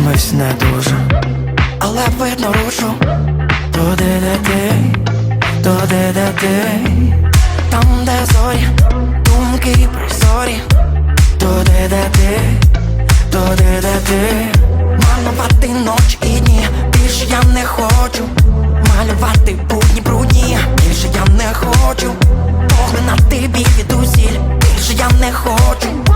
чомусь не дуже, але видно рушу туди, де ти, туди, де ти, там, де зорі, думки прозорі, туди, де ти, туди, де ти, малювати ночі і дні, більше я не хочу, малювати будні брудні, більше я не хочу, поглинати біль від усіль, більше я не хочу.